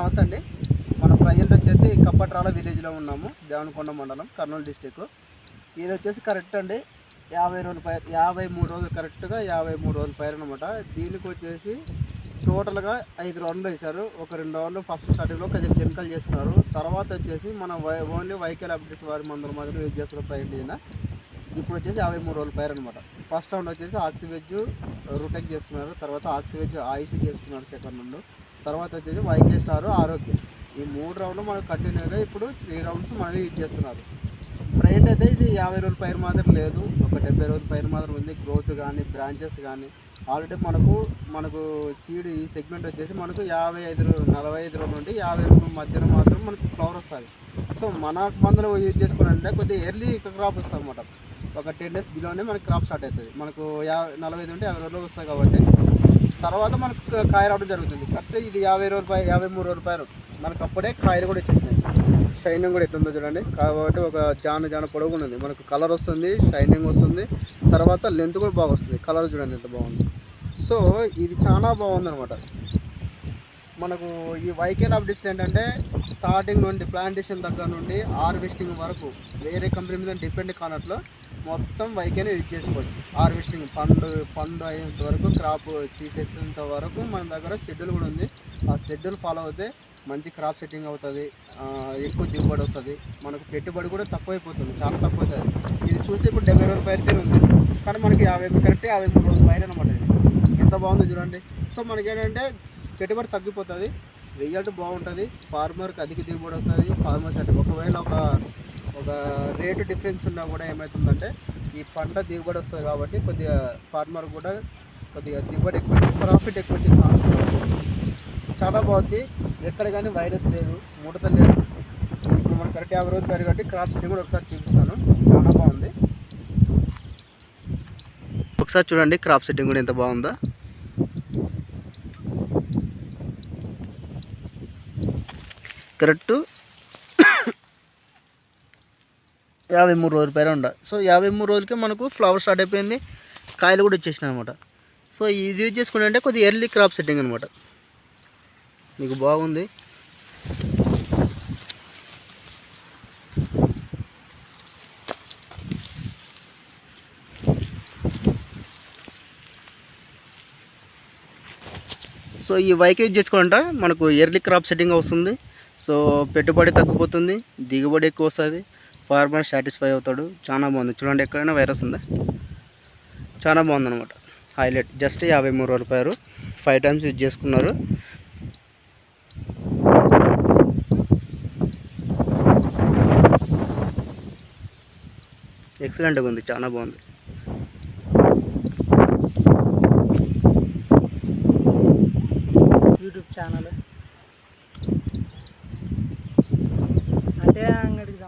నమస్తే అండి. మనం ప్రజెంట్ వచ్చేసి కప్పట్రాల విలేజ్లో ఉన్నాము. దేవనకొండ మండలం కర్నూలు డిస్టిక్ ఇది వచ్చేసి కరెక్ట్ అండి. యాభై రోజుల పైరు యాభై మూడు రోజులు కరెక్ట్గా యాభై మూడు రోజుల పైరు అనమాట దీనికి వచ్చేసి టోటల్గా ఐదు రౌండ్లు వేశారు. ఒక రెండు రౌండ్లు ఫస్ట్ స్టార్టింగ్లో కొద్దిగా కెమికల్ చేస్తున్నారు. తర్వాత వచ్చేసి మనం వై ఓన్లీ వైకల్ అప్డేట్స్ వారి మందుల మాదిరి యూజ్ చేస్తున్న పైరు ఈయన. ఇప్పుడు వచ్చేసి యాభై మూడు రోజుల పైరు అనమాట ఫస్ట్ రౌండ్ వచ్చేసి ఆక్సివెజ్ రూటెక్ చేసుకున్నారు. తర్వాత ఆక్సివెజ్ ఆయిసీ చేసుకున్నారు సెకండ్ రౌండ్ తర్వాత వచ్చేసి వైకే స్టార్ ఆరోగ్యం. ఈ మూడు రౌండ్లు మనకు కంటిన్యూగా ఇప్పుడు త్రీ రౌండ్స్ మనమే యూజ్ చేస్తున్నారు. ప్రైట్ అయితే ఇది యాభై రోజుల పైరు మాత్రం లేదు. ఒక డెబ్బై రోజుల పైరు మాత్రం ఉంది. గ్రోత్ కానీ బ్రాంచెస్ కానీ ఆల్రెడీ మనకు మనకు సీడ్ ఈ సెగ్మెంట్ వచ్చేసి మనకు యాభై ఐదు నలభై ఐదు రోజుల నుండి యాభై రోజుల మధ్యన మాత్రం మనకు ఫ్లవర్ వస్తుంది సో మన మందులు యూజ్ చేసుకోవాలంటే కొద్దిగా ఎర్లీ క్రాప్ వస్తుంది అనమాట ఒక టెన్ డేస్ బిలోనే మనకి క్రాప్ స్టార్ట్ అవుతుంది. మనకు యాభై నలభై ఐదు నుండి యాభై రోజులు వస్తాయి కాబట్టి. తర్వాత మనకు కాయ రావడం జరుగుతుంది. కరెక్ట్ ఇది యాభై రూపాయలు యాభై మూడు రూపాయలు మనకు అప్పుడే కాయలు కూడా ఇచ్చేసినాయి షైనింగ్ కూడా ఎట్లుందో చూడండి. కాబట్టి ఒక జాన జాన పొడవు ఉంది మనకు కలర్ వస్తుంది షైనింగ్ వస్తుంది. తర్వాత లెంత్ కూడా బాగా వస్తుంది. కలర్ చూడండి ఎంత బాగుంది. సో ఇది చాలా బాగుందనమాట మనకు ఈ వైకేల్ అప్డేషన్ ఏంటంటే స్టార్టింగ్ నుండి ప్లాంటేషన్ దగ్గర నుండి హార్వెస్టింగ్ వరకు వేరే కంపెనీ మీద డిపెండ్ కానట్లు మొత్తం వైకేనే యూజ్ చేసుకోవచ్చు. హార్వెస్టింగ్ పండు పండు అయ్యేంత వరకు క్రాప్ తీసేసేంత వరకు మన దగ్గర షెడ్యూల్ కూడా ఉంది. ఆ షెడ్యూల్ ఫాలో అయితే మంచి క్రాప్ సెట్టింగ్ అవుతుంది. ఎక్కువ దిగుబడి వస్తుంది. మనకు పెట్టుబడి కూడా తక్కువ అయిపోతుంది చాలా తక్కువ అవుతుంది ఇది చూస్తే ఇప్పుడు డెబ్బై రోజుల పైరుతే ఉంది. కానీ మనకి యాభై కరెక్ట్ యాభై మూడు రోజుల పైరు అనమాట ఇది. ఎంత బాగుందో చూడండి. సో మనకి ఏంటంటే పెట్టుబడి తగ్గిపోతుంది. రిజల్ట్ బాగుంటుంది. ఫార్మర్కి అధిక దిగుబడి వస్తుంది. ఫార్మర్ అంటే ఒకవేళ ఒక ఒక రేటు డిఫరెన్స్ ఉన్నా కూడా ఏమవుతుందంటే ఈ పంట దిగుబడి వస్తుంది కాబట్టి కొద్దిగా ఫార్మర్ కూడా కొద్దిగా దిగుబడి ఎక్కువ ప్రాఫిట్ ఎక్కువ వచ్చే ఛాన్స్ చాలా బాగుంది. ఎక్కడ కానీ వైరస్ లేదు ముడత లేదు. ఇప్పుడు మనం కరెక్ట్ యాభై రోజులు పెరిగి కాబట్టి క్రాప్ సెట్టింగ్ కూడా ఒకసారి చూపిస్తాను. చాలా బాగుంది. ఒకసారి చూడండి క్రాప్ సెట్టింగ్ కూడా ఎంత బాగుందో. కరెక్ట్ యాభై మూడు రోజుల పైన ఉండ. సో యాభై మూడు రోజులకి మనకు ఫ్లవర్ స్టార్ట్ అయిపోయింది. కాయలు కూడా వచ్చేసినాయి అనమాట సో ఇది యూజ్ చేసుకుంటే అంటే కొద్దిగా ఎర్లీ క్రాప్ సెట్టింగ్ అనమాట మీకు బాగుంది. సో ఈ వైక్ యూజ్ చేసుకోవాలంటే మనకు ఎర్లీ క్రాప్ సెట్టింగ్ వస్తుంది. సో పెట్టుబడి తగ్గిపోతుంది. దిగుబడి ఎక్కువ వస్తుంది. ఫార్మర్ సాటిస్ఫై అవుతాడు. చాలా బాగుంది. చూడండి ఎక్కడైనా వైరస్ ఉందా? చాలా బాగుందనమాట హైలైట్. జస్ట్ యాభై మూడు రూపాయలు. ఫైవ్ టైమ్స్ యూజ్ చేసుకున్నారు. ఎక్సలెంట్గా ఉంది. చాలా బాగుంది. YouTube channel. అంటే అంగడికి